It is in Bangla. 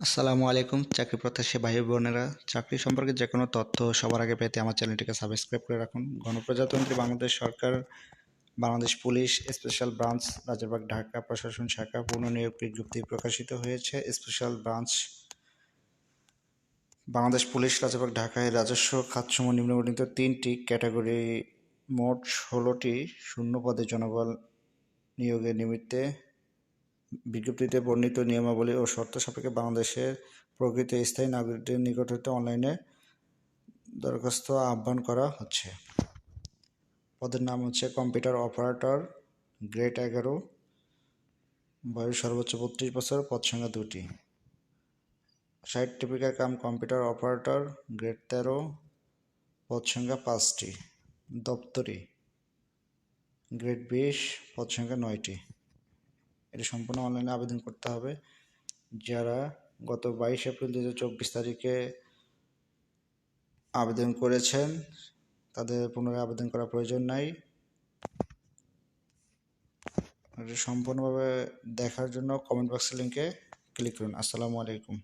আসসালামু আলাইকুম, চাকরি প্রত্যাশী ভাই বোনেরা। চাকরি সম্পর্কে যে কোনো তথ্য সবার আগে পেতে আমার চ্যানেলটিকে সাবস্ক্রাইব করে রাখুন। গণপ্রজাতন্ত্রী বাংলাদেশ সরকার, Bangladesh police, special branch, Rajarbagh, Dhaka প্রশাসন শাখা পুনর্নিয়োগ বিজ্ঞপ্তি প্রকাশিত হয়েছে। Special branch, Bangladesh police, Rajarbagh, ঢাকায় রাজস্ব খাতসমূহ নিম্নবর্ণিত তিনটি ক্যাটাগরি, মোট ষোলোটি শূন্য পদে জনবল নিয়োগের নিমিত্তে বিজ্ঞপ্তিতে বর্ণিত নিয়মাবলী ও শর্ত সাপেক্ষে বাংলাদেশের প্রকৃত স্থায়ী নাগরিকদের নিকট হতে অনলাইনে দরখাস্ত আহ্বান করা হচ্ছে। পদের নাম হচ্ছে কম্পিউটার অপারেটর গ্রেড এগারো, বয়স সর্বোচ্চ বত্রিশ বছর, পদ সংখ্যা দুটি। সাইট টিপিকার কাম কম্পিউটার অপারেটর গ্রেড তেরো, পদ সংখ্যা পাঁচটি। দপ্তরি, গ্রেড বিশ, পদ সংখ্যা নয়টি। এটি সম্পূর্ণ অনলাইনে আবেদন করতে হবে। যারা গত বাইশ এপ্রিল দু চব্বিশ তারিখে আবেদন করেছেন, তাদের পুনরায় আবেদন করার প্রয়োজন নাই। সম্পূর্ণভাবে দেখার জন্য কমেন্ট বক্সের লিঙ্কে ক্লিক করুন। আসসালামু আলাইকুম।